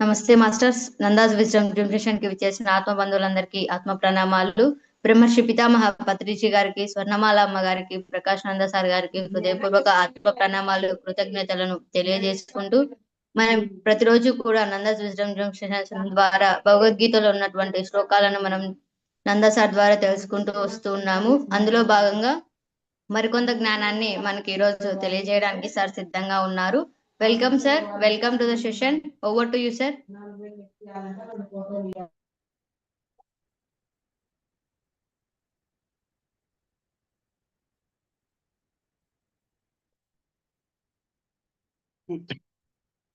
నమస్తే masters. Nanda's wisdom జనరేషన్కి విచ్చేసిన ఆత్మ బంధువులందరికీ ఆత్మ ప్రణామాలు బ్రహ్మర్షి పితామహ పత్రిజీ గారికి స్వర్ణమాల అమ్మ గారికి ప్రకాష్ నంద సార్ గారికి హృదయపూర్వక ఆత్మ ప్రణామాలు కృతజ్ఞతలను తెలియజేసుకుంటూ మనం ప్రతిరోజు కూడా నందాస్ విజ్డమ్ జంక్షన్ ద్వారా భగవద్గీతలో ఉన్నటువంటి శ్లోకాలను మనం నందా సార్ ద్వారా తెలుసుకుంటూ వస్తూ ఉన్నాము. అందులో భాగంగా మరికొంత జ్ఞానాన్ని మనకి ఈరోజు తెలియజేయడానికి సార్ సిద్ధంగా ఉన్నారు. Welcome sir welcome to the session over to you sir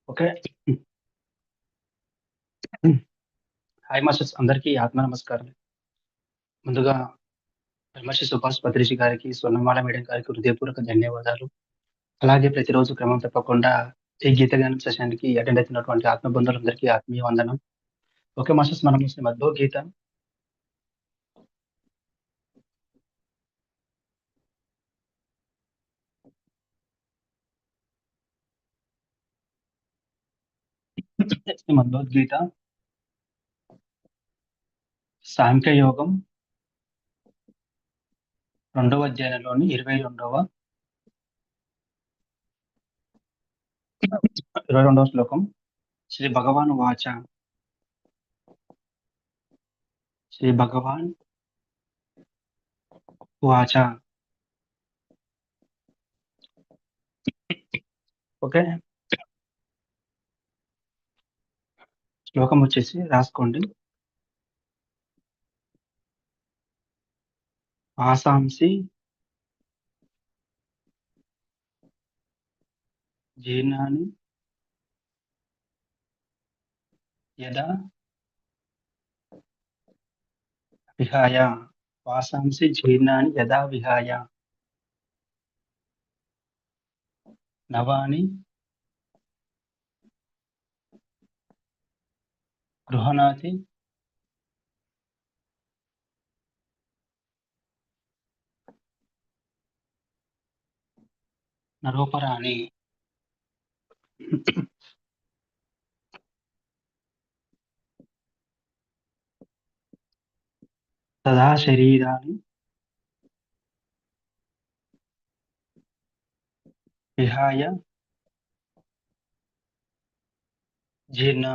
okay hi masters అందరికీ ఆత్మ నమస్కారం ముందుగా బ్రహ్మర్షి సుభాష్ పత్రిషి గారికి స్వర్ణమాల మేడం గారికి హృదయపూర్వక ధన్యవాదాలు అలాగే ప్రతిరోజు క్రమం తప్పకుండా ఈ గీత గానం సెషన్కి అటెండ్ అవుతున్నటువంటి ఆత్మ బంధువులందరికీ ఆత్మీయ వందనం. ఓకే మాస్టర్స్ మనం శ్రీ భగవద్గీత శ్రీమద్భగవద్గీత. సాంఖ్యయోగం. రెండవ అధ్యాయంలోని ఇరవై రెండవ ఇరవై రెండవ శ్లోకం. శ్రీ భగవాన్ వాచ. శ్రీ భగవాన్ వాచ. ఓకే. శ్లోకం వచ్చేసి రాసుకోండి. ఆసాంసి జీర్ణాన్ని యదా విహాయ వాసాంసి జీర్ణాని యదా విహాయ నవాని గృహణాతి నరోపరాణి తదా శరీరాన్ని విహాయ జీర్ణ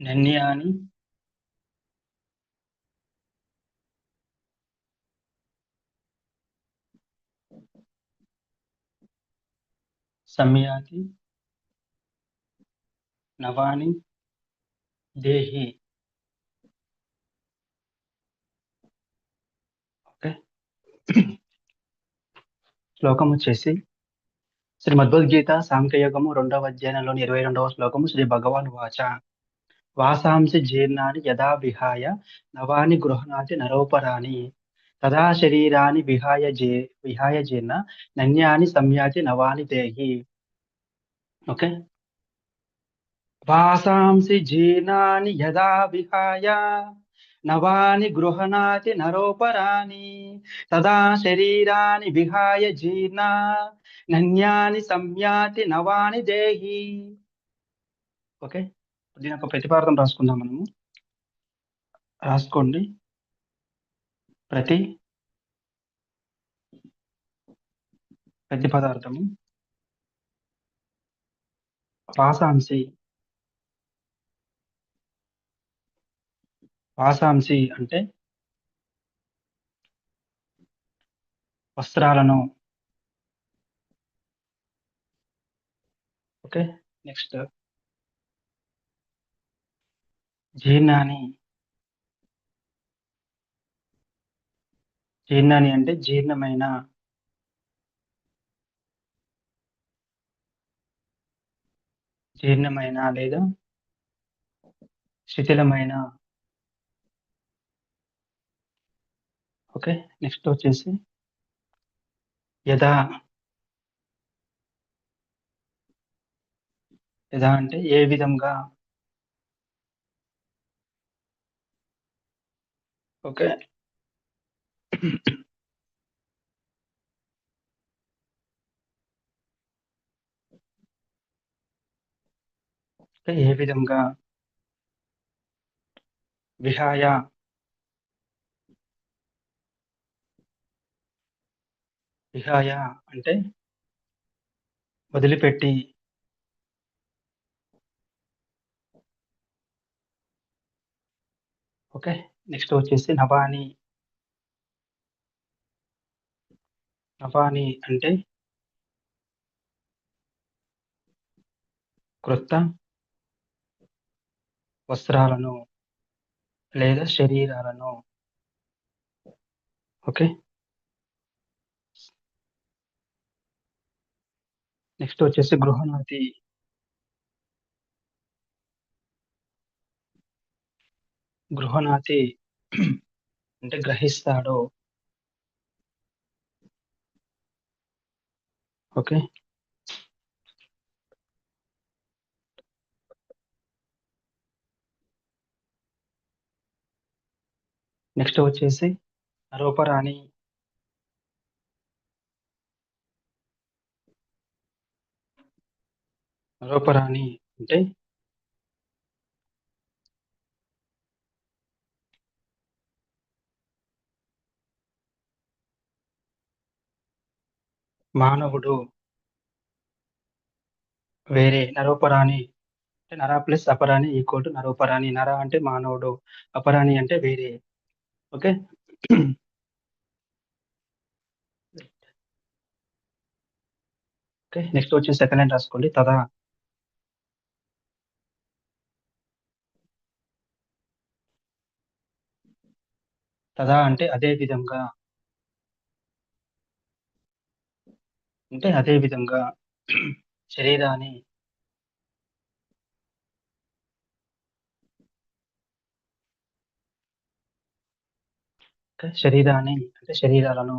నన్యాని సంయాతి నవాని దేహి. ఓకే. శ్లోకం వచ్చేసి శ్రీ భగవద్గీత సాంఖ్యయోగము రెండవ అధ్యాయంలోని ఇరవై రెండవ శ్లోకము శ్రీ భగవాన్ వాచ. వాసాంసి జీర్ణాన్ని యదా విహాయ నవాని గృహణాతి నరోపరాని తదా శరీరాన్ని విహాయ జే విహాయ జీర్ణ నన్యాని సంయాతి నవాని దేహి. ఓకే. వాసాంసి జీర్ణాని యదా విహాయ నవాని గృహణాతి నరోపరాని తదా శరీరాన్ని విహాయ జీర్ణ నన్యాని సంయాతి నవాని దేహి. ఓకే దీని యొక్క ప్రతిపాదం రాసుకుందాం మనము. రాసుకోండి. ప్రతి ప్రతి పదార్థము వాసాంసి వాసాంసి అంటే వస్త్రాలను. Okay next. జీర్ణాని జీర్ణాని అంటే జీర్ణమైన. జీర్ణమైన లేదా శిథిలమైన. ఓకే నెక్స్ట్ వచ్చేసి యథా. యథా అంటే ఏ విధంగా? ఓకే. ఏ విధంగా? విహాయ. విహాయ అంటే వదిలిపెట్టి ఓకే నెక్స్ట్ వచ్చేసి నవాని. నవాని అంటే క్రొత్త వస్త్రాలను లేదా శరీరాలను. ఓకే. నెక్స్ట్ వచ్చేసి గృహనాథి గృహనాథి అంటే గ్రహిస్తాడు. ఓకే. నెక్స్ట్ వచ్చేసి నరోపరాణి నరోపరాణి అంటే? మానవుడు వేరే నరోపరాణి అంటే నర ప్లస్ అపరాణి ఈక్వల్ టు నరోపరాణి నర అంటే మానవుడు అపరాణి అంటే వేరే. ఓకే? ఓకే నెక్స్ట్ వచ్చి సెకండ్ హ్యాండ్ రాసుకోండి. తదా తదా అంటే అదే విధంగా అంటే అదే విధంగా శరీరాన్ని శరీరాన్ని అంటే శరీరాలను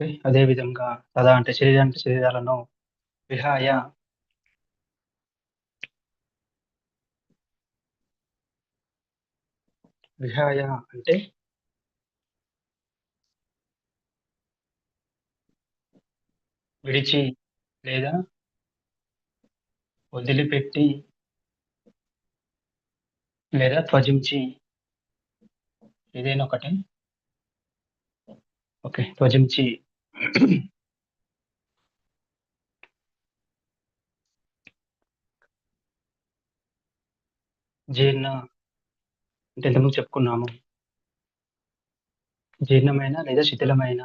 అదేవిధంగా అదే తదా అంటే శరీరానికి శరీరాలను విహాయ. విహాయ అంటే విడిచి లేదా వదిలిపెట్టి లేదా త్వజించి ఏదైనా ఒకటి. ఓకే త్వజించి జీర్ణ అంటే ఎంతమంది చెప్పుకున్నాము? జీర్ణమైన లేదా శిథిలమైన?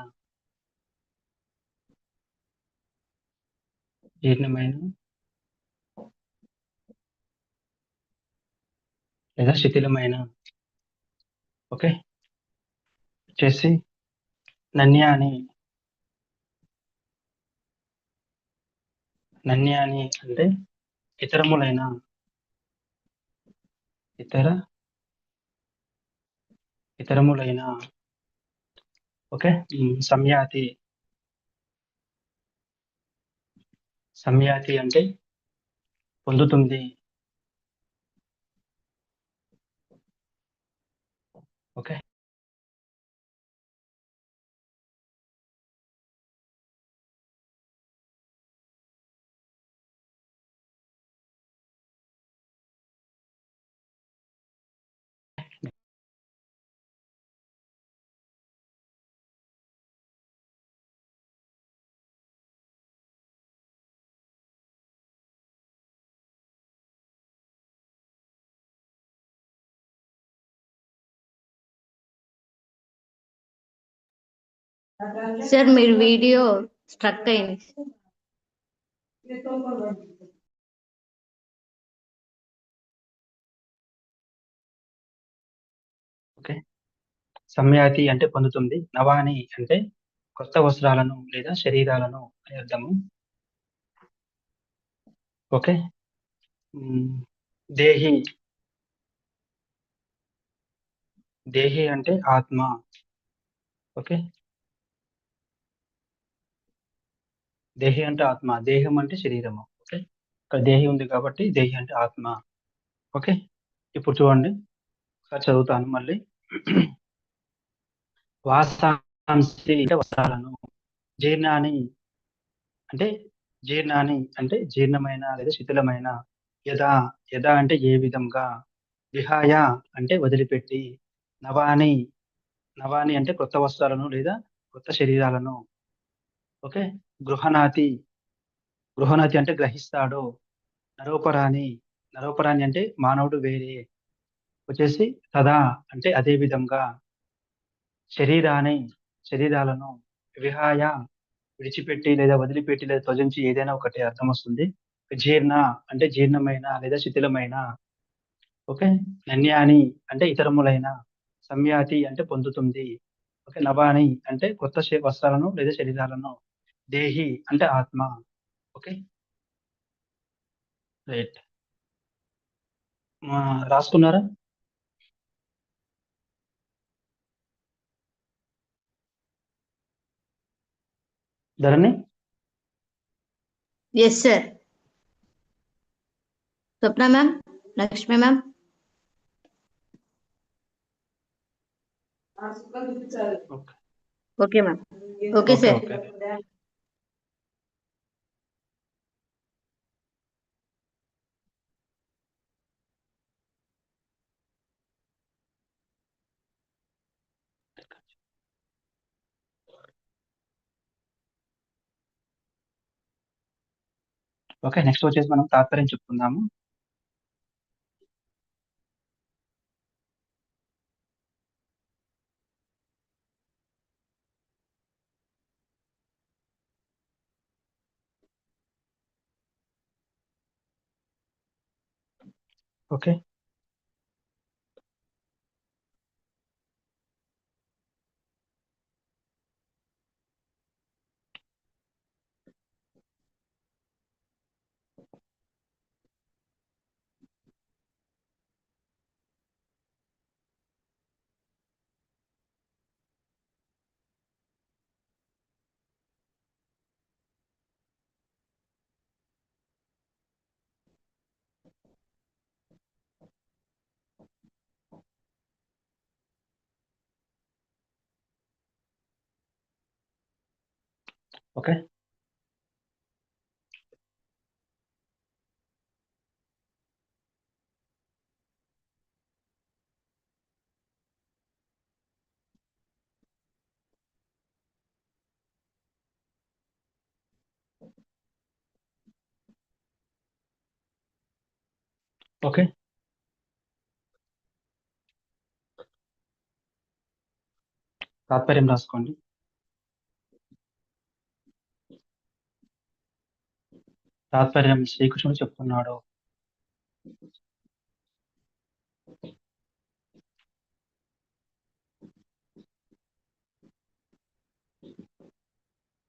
జీర్ణమైన లేదా శిథిలమైన? ఓకే. వచ్చేసి నన్యాని నన్యాని అంటే ఇతరములైన ఇతర ఇతరములైన ఓకే? సంయాతి. సంయాతి అంటే పొందుతుంది. సార్ మీరు వీడియో స్ట్రక్ అయింది. ఓకే. సమ్యాతి అంటే పొందుతుంది నవాని అంటే కొత్త వస్త్రాలను లేదా శరీరాలను అని అర్థము. ఓకే. దేహి. దేహి అంటే ఆత్మ. ఓకే. దేహి అంటే ఆత్మ దేహం అంటే శరీరము. ఓకే? ఇక్కడ దేహి ఉంది కాబట్టి దేహి అంటే ఆత్మ. ఓకే? ఇప్పుడు చూడండి. ఒకసారి చదువుతాను మళ్ళీ. వాసాంసి అంటే వస్త్రాలను జీర్ణాన్ని అంటే జీర్ణాన్ని అంటే జీర్ణమైన లేదా శిథిలమైన. యథా యథా అంటే ఏ విధంగా? విహాయ అంటే వదిలిపెట్టి. నవాని నవాని అంటే కొత్త వస్త్రాలను లేదా కొత్త శరీరాలను. ఓకే? గృహనాతి గృహనాతి అంటే గ్రహిస్తాడు. నరోపరాణి. నరోపరాణి అంటే మానవుడు వేరే. వచ్చేసి తదా అంటే అదే విధంగా. శరీరాన్ని శరీరాలను విహాయ విడిచిపెట్టి లేదా వదిలిపెట్టి లేదా త్వజించి ఏదైనా ఒకటి అర్థం వస్తుంది. జీర్ణ అంటే జీర్ణమైన లేదా శిథిలమైన. ఓకే? నన్యాని అంటే ఇతరములైన. సంయాతి అంటే పొందుతుంది. ఓకే? నవాని అంటే కొత్త వస్త్రాలను లేదా శరీరాలను దేహి అంటే ఆత్మ. Okay? Right. రాసుకున్నారా? Dharani? Yes sir Swapna ma'am? Lakshmi ma'am? Okay. Okay ma'am. Okay sir okay next వచ్చేసి మనం తాత్పర్యం చెప్పుకుందాము. ఓకే. Okay okay. తాత్పర్యం రాసుకోండి. తాత్పర్యం శ్రీకృష్ణుడు చెప్తున్నాడు.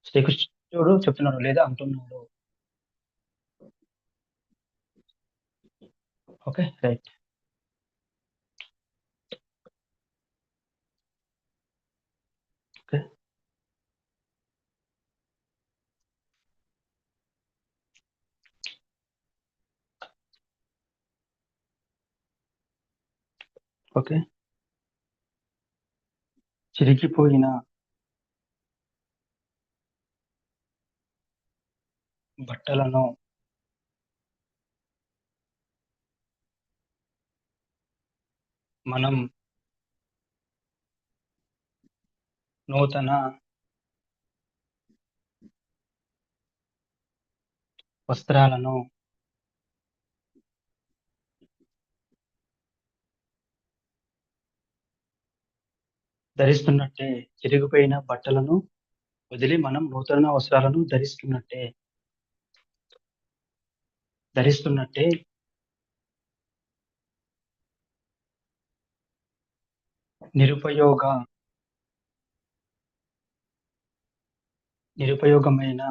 శ్రీకృష్ణుడు చెప్తున్నాడు లేదా అంటున్నాడు. ఓకే రైట్ ఓకే ఓకే చిరిగిపోయిన బట్టలను మనం నూతన వస్త్రాలను ధరిస్తున్నట్టే చిరిగిపోయిన బట్టలను వదిలి మనం నూతన వస్త్రాలను ధరిస్తున్నట్టే ధరిస్తున్నట్టే నిరుపయోగ నిరుపయోగమైన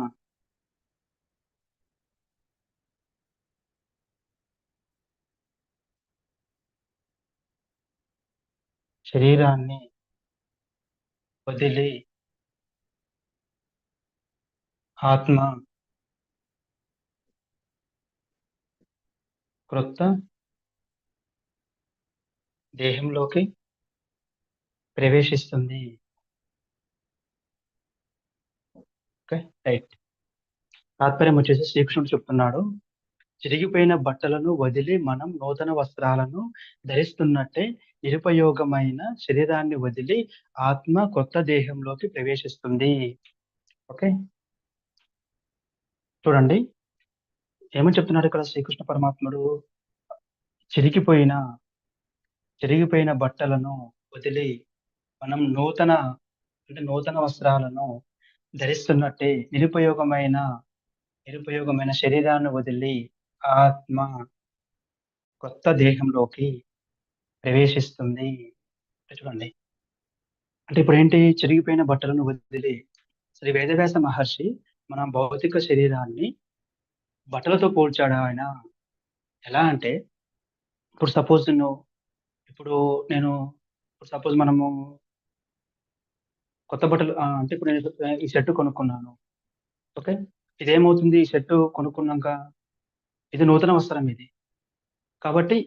శరీరాన్ని వదిలి ఆత్మ క్రొత్త దేహంలోకి ప్రవేశిస్తుంది. Okay right. తాత్పర్యం వచ్చేసి శ్రీకృష్ణుడు చెప్తున్నాడు చిరిగిపోయిన బట్టలను వదిలి మనం నూతన వస్త్రాలను ధరిస్తున్నట్టే నిరుపయోగమైన శరీరాన్ని వదిలి ఆత్మ కొత్త దేహంలోకి ప్రవేశిస్తుంది. ఓకే. చూడండి ఏమని చెప్తున్నాడు ఇక్కడ శ్రీకృష్ణ పరమాత్ముడు? చిరిగిపోయిన చిరిగిపోయిన బట్టలను వదిలి మనం నూతన అంటే నూతన వస్త్రాలను ధరిస్తున్నట్టే నిరుపయోగమైన నిరుపయోగమైన శరీరాన్ని వదిలి ఆత్మ కొత్త దేహంలోకి ప్రవేశిస్తుంది. చూడండి. అంటే ఇప్పుడు ఏంటి? చిరిగిపోయిన బట్టలను వదిలి శ్రీ వేదవ్యాస మహర్షి మన భౌతిక శరీరాన్ని బట్టలతో పోల్చాడు ఆయన? ఎలా అంటే ఇప్పుడు సపోజ్ నువ్వు ఇప్పుడు నేను ఇప్పుడు సపోజ్ మనము కొత్త బట్టలు అంటే ఇప్పుడు నేను ఈ షర్ట్ కొనుక్కున్నాను. ఓకే? ఇదేమవుతుంది? ఈ షర్ట్ కొనుక్కున్నాక ఇది నూతన వస్త్రం ఇది. కాబట్టి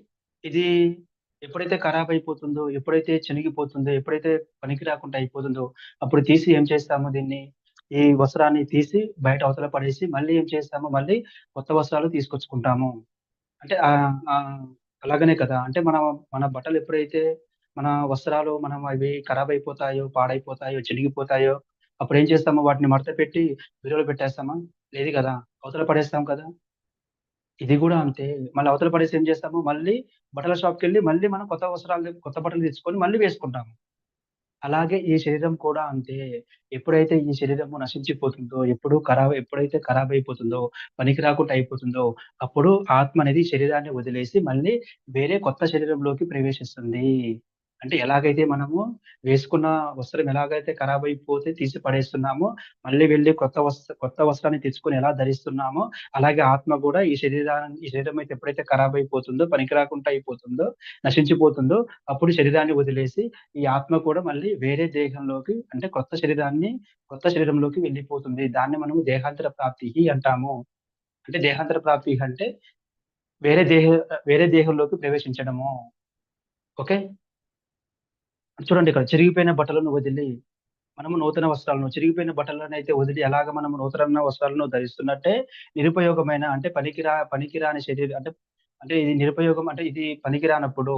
ఇది ఎప్పుడైతే ఖరాబ్ అయిపోతుందో ఎప్పుడైతే చినిగిపోతుందో ఎప్పుడైతే పనికి రాకుండా అయిపోతుందో అప్పుడు తీసి ఏం చేస్తాము దీన్ని? ఈ వస్త్రాన్ని తీసి బయట అవతల పడేసి మళ్ళీ ఏం చేస్తాము? మళ్ళీ కొత్త వస్త్రాలు తీసుకొచ్చుకుంటాము. అంటే ఆ అలాగనే కదా? అంటే మన మన బట్టలు ఎప్పుడైతే మన వస్త్రాలు మనం అవి ఖరాబ్ అయిపోతాయో పాడైపోతాయో చినిగిపోతాయో అప్పుడు ఏం చేస్తాము? వాటిని మడత పెట్టి విలువలు పెట్టేస్తామా? లేదు కదా. అవతల పడేస్తాం కదా. ఇది కూడా అంతే. మళ్ళీ అవతల పడేసి ఏం చేస్తాము? మళ్ళీ బట్టల షాప్కి వెళ్ళి మళ్ళీ మనం కొత్త వస్త్రాలు కొత్త బట్టలు తెచ్చుకొని మళ్ళీ వేసుకుంటాము. అలాగే ఈ శరీరం కూడా అంతే. ఎప్పుడైతే ఈ శరీరము నశించిపోతుందో ఎప్పుడు ఖరాబ్ ఎప్పుడైతే ఖరాబ్ అయిపోతుందో పనికి రాకుండా అయిపోతుందో అప్పుడు ఆత్మ అనేది శరీరాన్ని వదిలేసి మళ్ళీ వేరే కొత్త శరీరంలోకి ప్రవేశిస్తుంది. అంటే ఎలాగైతే మనము వేసుకున్న వస్త్రం ఎలాగైతే ఖరాబ్ అయిపోతే తీసి పడేస్తున్నామో మళ్ళీ వెళ్ళి కొత్త వస్త్ర కొత్త వస్త్రాన్ని తెచ్చుకొని ఎలా ధరిస్తున్నామో అలాగే ఆత్మ కూడా ఈ శరీరాన్ని ఈ శరీరం అయితే ఎప్పుడైతే ఖరాబ్ అయిపోతుందో పనికిరాకుండా అయిపోతుందో నశించిపోతుందో అప్పుడు శరీరాన్ని వదిలేసి ఈ ఆత్మ కూడా మళ్ళీ వేరే దేహంలోకి అంటే కొత్త శరీరాన్ని కొత్త శరీరంలోకి వెళ్ళిపోతుంది. దాన్ని మనము దేహాంతర ప్రాప్తి అంటాము. అంటే దేహాంతర ప్రాప్తి అంటే వేరే దేహ వేరే దేహంలోకి ప్రవేశించడము. ఓకే? చూడండి ఇక్కడ చిరిగిపోయిన బట్టలను వదిలి మనము నూతన వస్త్రాలను చిరిగిపోయిన బట్టలను అయితే వదిలి ఎలాగ మనము నూతన వస్త్రాలను ధరిస్తున్నట్టే నిరుపయోగమైన అంటే పనికిరా పనికిరాని శరీరం అంటే అంటే ఇది నిరుపయోగం అంటే ఇది పనికిరానప్పుడు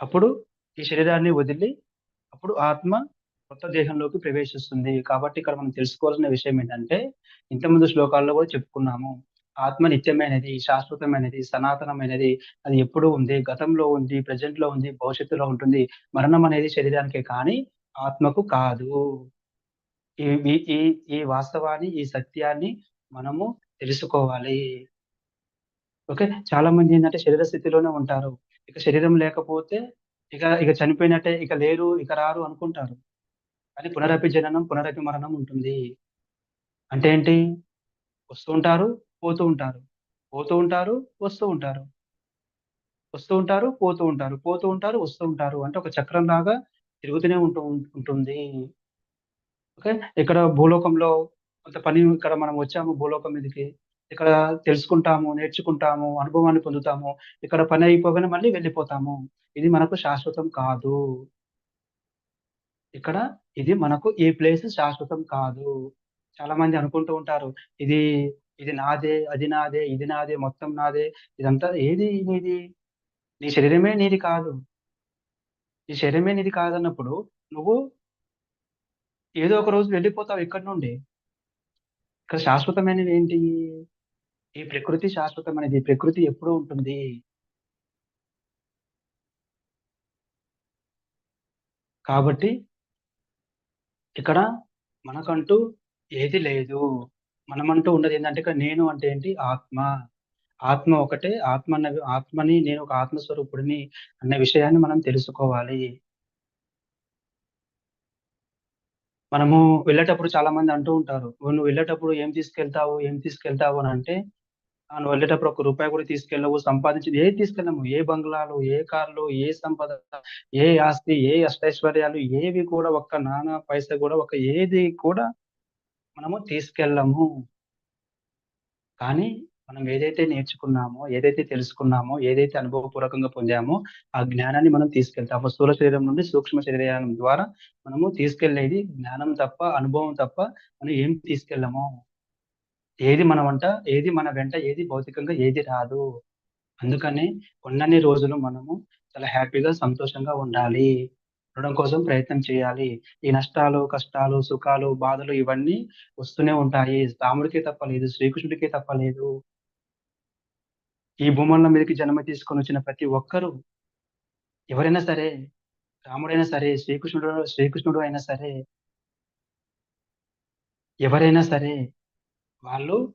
అప్పుడు ఈ శరీరాన్ని వదిలి అప్పుడు ఆత్మ కొత్త దేహంలోకి ప్రవేశిస్తుంది. కాబట్టి ఇక్కడ మనం తెలుసుకోవాల్సిన విషయం ఏంటంటే ఇంతకుముందు శ్లోకాల్లో కూడా చెప్పుకున్నాము ఆత్మ నిత్యమైనది శాశ్వతమైనది సనాతనమైనది అది ఎప్పుడూ ఉంది గతంలో ఉంది ప్రజెంట్లో ఉంది భవిష్యత్తులో ఉంటుంది. మరణం అనేది శరీరానికే కానీ ఆత్మకు కాదు. ఈ ఈ- ఈ వాస్తవాన్ని ఈ సత్యాన్ని మనము తెలుసుకోవాలి. ఓకే? చాలా మంది ఏంటంటే శరీర స్థితిలోనే ఉంటారు. ఇక శరీరం లేకపోతే ఇక ఇక చనిపోయినట్టే ఇక లేరు ఇక రారు అనుకుంటారు. కానీ పునరపి జననం పునరపి మరణం ఉంటుంది. అంటే ఏంటి? వస్తుంటారు పోతూ ఉంటారు. పోతూ ఉంటారు వస్తూ ఉంటారు. వస్తూ ఉంటారు పోతూ ఉంటారు. పోతూ ఉంటారు వస్తూ ఉంటారు అంటే ఒక చక్రం లాగా తిరుగుతూనే ఉంటూ ఉంటుంది. ఓకే? ఇక్కడ భూలోకంలో కొంత పని ఇక్కడ మనం వచ్చాము భూలోకం మీదకి. ఇక్కడ తెలుసుకుంటాము నేర్చుకుంటాము అనుభవాన్ని పొందుతాము. ఇక్కడ పని అయిపోగానే మళ్ళీ వెళ్ళిపోతాము. ఇది మనకు శాశ్వతం కాదు. ఇక్కడ ఇది మనకు ఈ ప్లేస్ శాశ్వతం కాదు. చాలా మంది అనుకుంటూ ఉంటారు ఇది ఇది నాదే అది నాదే ఇది నాదే మొత్తం నాదే ఇదంతా ఏది నీది? నీ శరీరమే నీది కాదు. నీ శరీరమే నీది కాదన్నప్పుడు నువ్వు ఏదో ఒక రోజు వెళ్ళిపోతావు ఇక్కడి నుండి. ఇక్కడ శాశ్వతమైనది ఏంటి? ఈ ప్రకృతి శాశ్వతమైనది. ఈ ప్రకృతి ఎప్పుడూ ఉంటుంది. కాబట్టి ఇక్కడ మనకంటూ ఏది లేదు. మనమంటూ ఉండదు. ఏంటంటే ఇక్కడ నేను అంటే ఏంటి? ఆత్మ. ఆత్మ ఒకటే. ఆత్మ అన్న ఆత్మని నేను ఒక ఆత్మస్వరూపుడిని అన్న విషయాన్ని మనం తెలుసుకోవాలి. మనము వెళ్ళేటప్పుడు చాలా మంది అంటూ ఉంటారు. నువ్వు వెళ్ళేటప్పుడు ఏం తీసుకెళ్తావు? ఏం తీసుకెళ్తావు? అని అంటే నువ్వు వెళ్ళేటప్పుడు ఒక రూపాయి కూడా తీసుకెళ్ళవు. సంపాదించింది ఏది తీసుకెళ్ళము? ఏ బంగ్లాలు ఏ కార్లు ఏ సంపద ఏ ఆస్తి ఏ అష్టైశ్వర్యాలు ఏవి కూడా ఒక్క నానా పైస కూడా ఒక ఏది కూడా మనము తీసుకెళ్ళము కానీ మనం ఏదైతే నేర్చుకున్నామో, ఏదైతే తెలుసుకున్నామో, ఏదైతే అనుభవపూర్వకంగా పొందామో, ఆ జ్ఞానాన్ని మనం తీసుకెళ్తాము. స్థూల శరీరం నుండి సూక్ష్మ శరీరం ద్వారా మనము తీసుకెళ్ళేది జ్ఞానం తప్ప, అనుభవం తప్ప మనం ఏం తీసుకెళ్ళము. ఏది మన వంట, ఏది మన వెంట, ఏది భౌతికంగా ఏది రాదు. అందుకనే ఉన్నన్ని రోజులు మనము చాలా హ్యాపీగా, సంతోషంగా ఉండాలి. ఉండడం కోసం ప్రయత్నం చేయాలి. ఈ నష్టాలు, కష్టాలు, సుఖాలు, బాధలు ఇవన్నీ వస్తూనే ఉంటాయి. రాముడికే తప్పలేదు శ్రీకృష్ణుడికే తప్పలేదు ఈ భూముల మీదకి జన్మ తీసుకొని వచ్చిన ప్రతి ఒక్కరు ఎవరైనా సరే, రాముడైనా సరే, శ్రీకృష్ణుడు శ్రీకృష్ణుడు అయినా సరే ఎవరైనా సరే, వాళ్ళు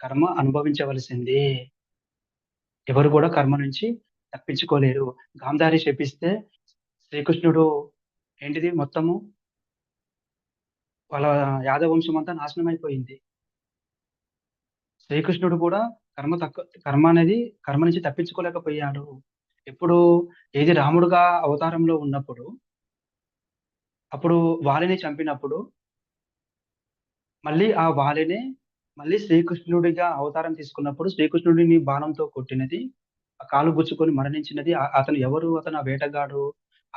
కర్మ అనుభవించవలసిందే. ఎవరు కూడా కర్మ నుంచి తప్పించుకోలేరు. గాంధారి శపిస్తే శ్రీకృష్ణుడు ఏంటిది మొత్తము వాళ్ళ యాదవ వంశం అంతా నాశనం అయిపోయింది. శ్రీకృష్ణుడు కూడా కర్మ తక్కువ కర్మ అనేది కర్మ నుంచి తప్పించుకోలేకపోయాడు. ఎప్పుడు ఏది రాముడుగా అవతారంలో ఉన్నప్పుడు అప్పుడు వాలిని చంపినప్పుడు మళ్ళీ ఆ వాలినే మళ్ళీ శ్రీకృష్ణుడిగా అవతారం తీసుకున్నప్పుడు శ్రీకృష్ణుడిని బాణంతో కొట్టినది, ఆ కాలు గుచ్చుకొని మరణించినది అతను ఎవరు? అతను ఆ వేటగాడు.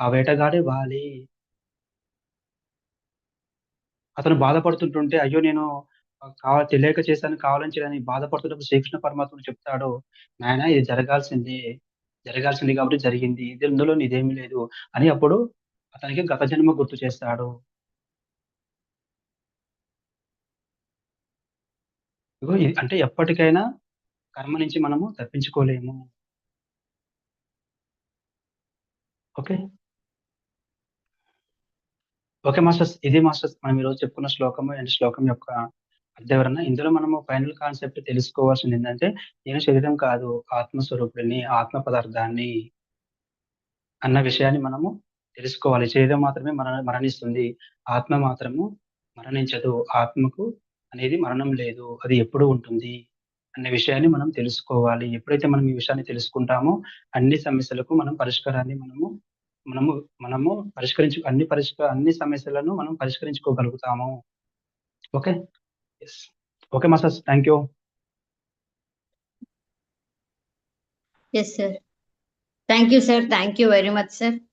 ఆ వేటగాడే వాలి. అతను బాధపడుతుంటుంటే, అయ్యో! నేను కావాలి తెలియక చేశాను, కావాలని చేయని బాధపడుతున్నప్పుడు శ్రీకృష్ణ పరమాత్ముడు చెప్తాడు, నాయనా ఇది జరగాల్సిందే. జరగాల్సింది కాబట్టి జరిగింది. ఇది ఇందులో నీదేమీ లేదు అని అప్పుడు అతనికి గత జన్మ గుర్తు చేస్తాడు. అంటే ఎప్పటికైనా కర్మ నుంచి మనము తప్పించుకోలేము. ఓకే. Okay masters. ఇది మాస్టర్స్ మనం ఈరోజు చెప్పుకున్న శ్లోకము అండ్ శ్లోకం యొక్క అర్థవివరణ. ఇందులో మనము ఫైనల్ కాన్సెప్ట్ తెలుసుకోవాల్సిందేంటంటే, నేను శరీరం కాదు, ఆత్మస్వరూపుడిని, ఆత్మ పదార్థాన్ని అన్న విషయాన్ని మనము తెలుసుకోవాలి. శరీరం మాత్రమే మరణ మరణిస్తుంది. ఆత్మ మాత్రము మరణించదు. ఆత్మకు అనేది మరణం లేదు. అది ఎప్పుడు ఉంటుంది. అనే విషయాన్ని మనం తెలుసుకోవాలి. ఎప్పుడైతే మనం ఈ విషయాన్ని తెలుసుకుంటామో, అన్ని సమస్యలకు మనం పరిష్కారాన్ని మనము మనము మనము పరిష్కరించు అన్ని పరిష్క అన్ని సమస్యలను మనం పరిష్కరించుకోగలుగుతాము. Okay. Yes okay masters. Thank you. Yes sir. Thank you sir. Thank you very much sir.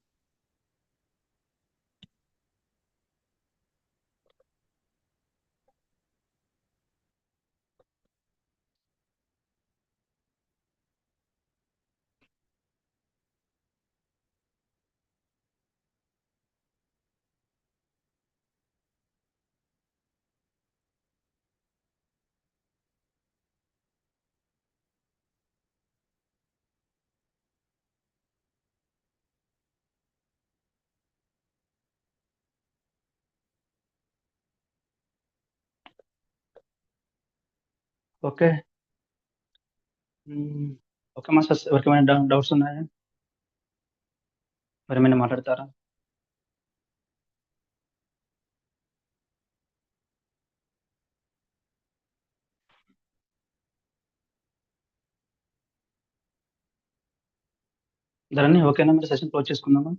Okay. Okay okay masters. ఎవరికేమైనా doubts ఉన్నాయా? మరేమైనా మాట్లాడతారా? ధరణి ఓకేనా మరి సెషన్ క్లోజ్ చేసుకుందామా?